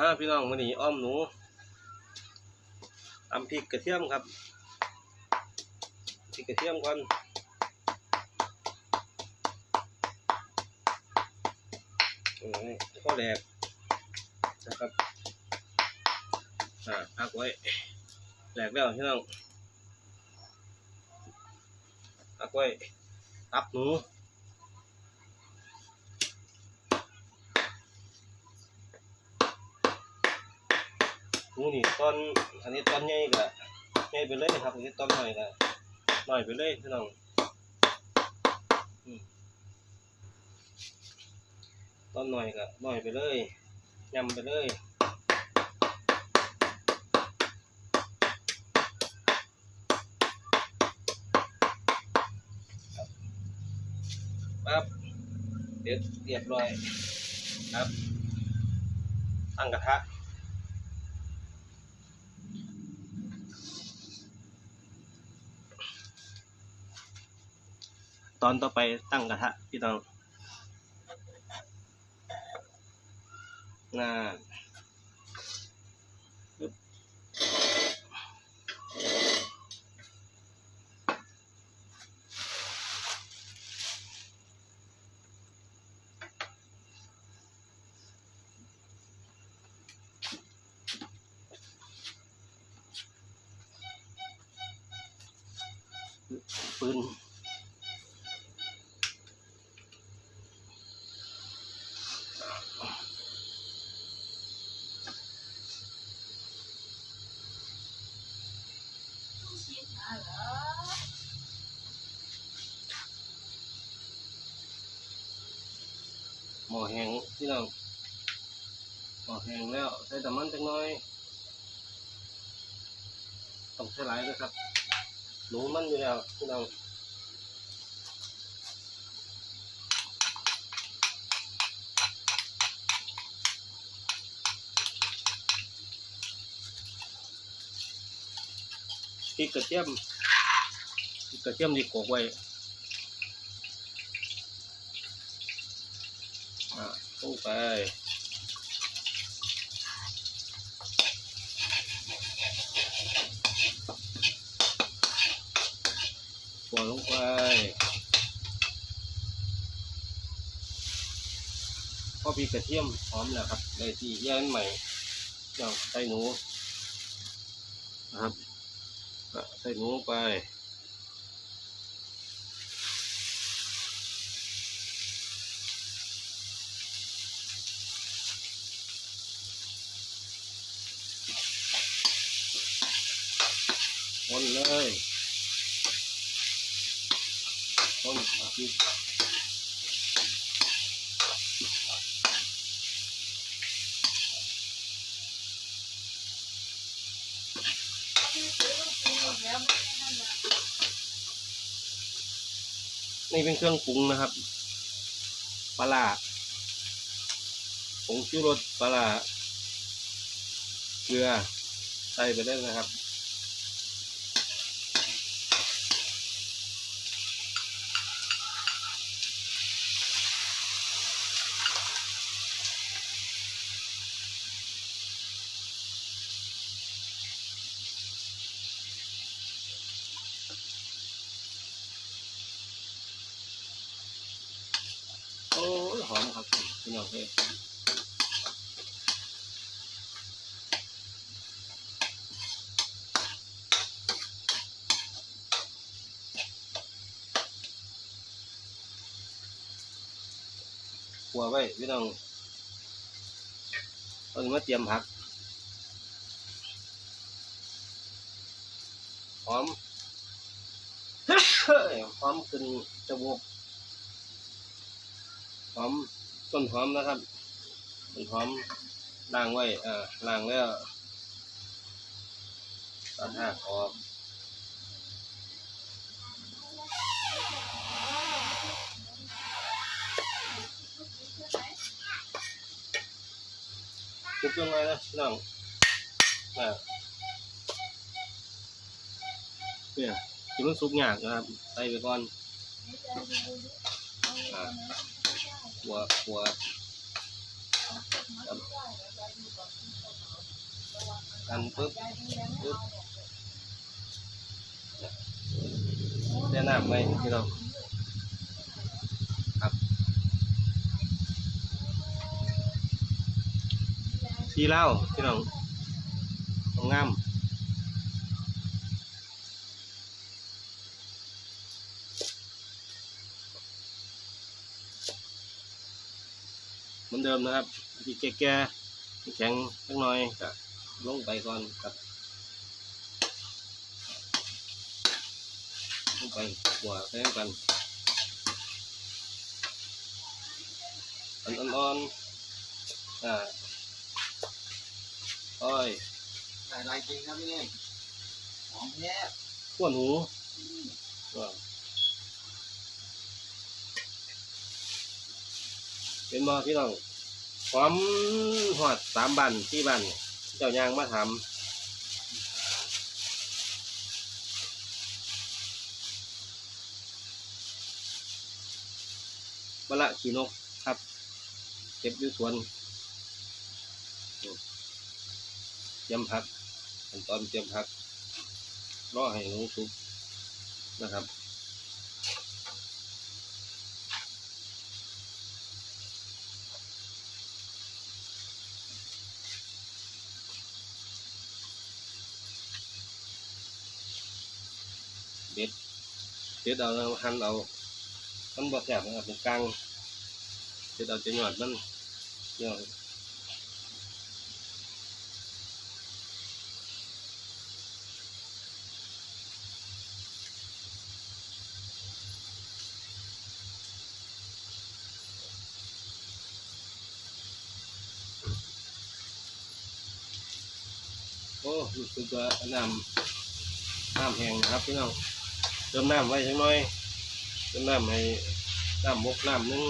อ่าพี่น้องวันนี้อ้อมหนูตำพริกกระเทียมครับพริกกระเทียมก่อนโอ้ยข้อแหลกนะครับอ่าพักไว้แหลกแล้วพี่น้องพักไว้ตับหนู หมูนี่ตอนอันนี้ตอนใหญ่ก็ใหญ่ไปเลยครับอันนี้ตอนน้อยก็น้อยไปเลยพี่น้องตอนน้อยก็น้อยไปเลยยำไปเลยครับเด็ดเรียบร้อยครับตั้งกระทะ ตอนต่อไปตั้งกระทะพี่น้องงานปึ๊บปืน หมอแห้ง พี่น้องหมอแห้งแล้วใส่แต่มันจังน้อยต้องใช้หลายด้วยครับหนูมันอยู่แล้วพี่น้องพริกกระเทียมพริกกระเทียมดีโขกไว้ อ่าลงไปปล่อยลงไปพอพริกระเทียมหอมแล้วครับได้ที่แย่างใหม่เจ้าใส่หนูนะครับใส่หนูลงไป คนเลยคนอาทิตย์นี่เป็นเครื่องปรุงนะครับ ปลาผงชูรสปลาเกลือใส่ไปได้นะครับ โอ้ยหอมครับ พี่น้องเอ้ยขัวไว้พี่น้องตอนนี้มาเตรียมผักหอมหอมขึ้นจมูกหอม ต้นหอมนะครับต้นหอมล้างไว้อ่อล้างแล้วตัดหักออกจุบยังไงนะพี่น้องอ่าเนี่ยที่มันสุกยากนะครับใส่ไปก่อนอ่า หัวหัวครับกันปึ๊บปึ๊บแนะนำไหมพี่น้องครับสีเล้าพี่น้องงาม เหมือนเดิมนะครับที่แก่ๆแข็งสักหน่อยก็ลงไปก่อนครับลงไปหัวแท่งกันอันอ่อนๆอ่าอ้อยหลายลายจริงครับพี่นี่หอมแท้ขั้วหนูว้าว เป็นบ่พี่น้องความหอดสามบันที่บันเจ้ายางมาทำบละขีนกครับ เก็บอยู่สวนเตรียมพักขั้นตอนเตรียมพักรอให้หนูสุกนะครับ เด็ดเด็ดเอาแล้วหั่นเอามันบ่แสบนะครับเป็นกลางเด็ดเอาจะหยอดมันหยอดโอ้รู้สึกว่าน้ำน้ำแห้งนะครับพี่น้อง เติมน้ำไว้จังหน่อยเป็นน้ำให้น้ำมกน้ำนึง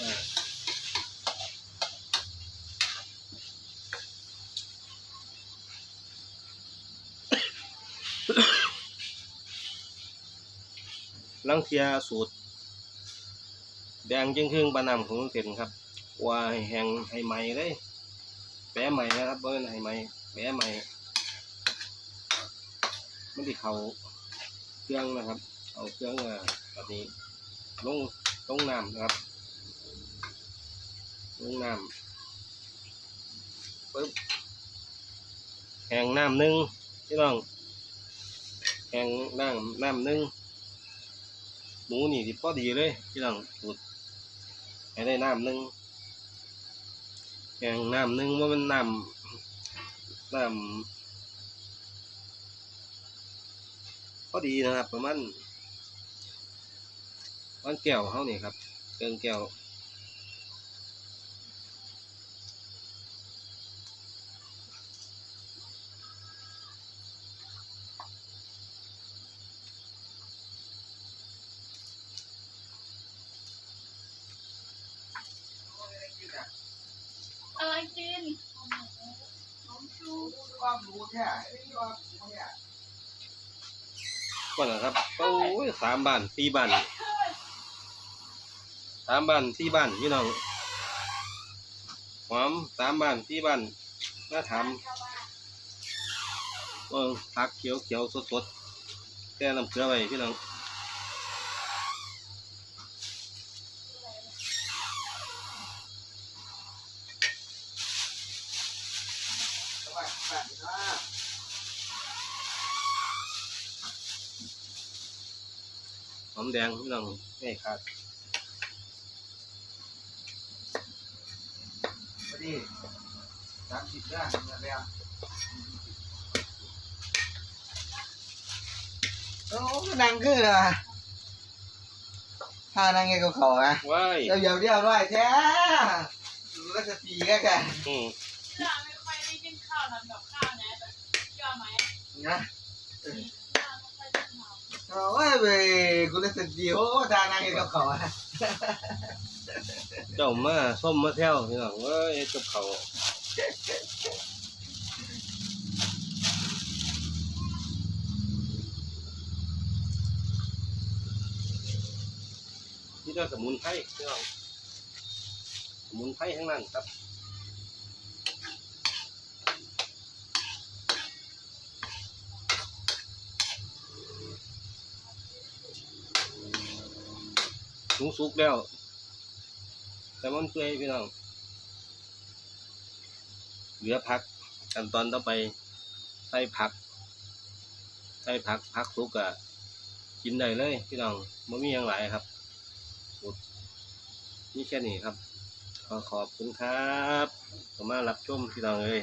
อ่าลังเทียสูตร แดงจึงครึ่งปลานำของเส้นครับว่าให้แหงให้ไหม่เลยแปะใหม่นะครับเบิ้ลให้ไหม่แปะใหม่ มันที่เขาเครื่องนะครับ เอาเครื่องอ่าแบบนี้ลงลงน้ำนะครับลงน้ำปึ๊บแห้งน้ำหนึ่งพี่น้องแห้งน้ำน้ำหนึ่งหมูนี่ที่พอดีเลยพี่น้องสูตรให้ได้น้ำหนึ่งแห้งน้ำหนึ่งว่ามันน้ำน้ำ พอดีนะครับ ประมาณวันแก้วเขานี่ครับเกินแก้วอะไรกินน้องชูความรู้แท้ไอ้นี่ค วามรู้แท้ก่อนนะครับโอ้ยสามบ้านสี่บ้านสามบ้านสี่บ้านพี่น้องหอมสามบ้านสี่บ้านน่าทำเออผักเขียวเขียวสดๆแค่น้ำเกลือไว้พี่น้อง สวัสดีครับ ห อมแดงพี่น้องไม่ขาดสวัสดีสามสิบด้านนะแล้วโอ้นังขึ้นอะถ้านั่งไงกับเขาอะว้ายเดี๋ยวเดี๋ยวเดี๋ยวด้วยแท้แล้วจะตีกันกันอืมย่าไม่ค่อยได้กินข้าวทำกับข้าวนะแต่ย่าไหมนะ ทำโอ้เว้ยกูเลยจะตีโอ้ถ้านั่งไงกับเขาอะเจ้ามาส้มมาแถวพี่น้องเว้ยกับเขานี่ก็สมุนไพรพี่น้องมุนไพรทั้งนั้นครับ สุกสุกแล้ว แต่มันเปื่อยพี่น้อง เหลือพักขั้นตอนต่อไปใส่ผักใส่ผักผักสุกอะกินได้เลยพี่น้องไม่มีอย่างไรครับนี่แค่นี้ครับ ขอขอบคุณครับขอมารับชมพี่น้องเลย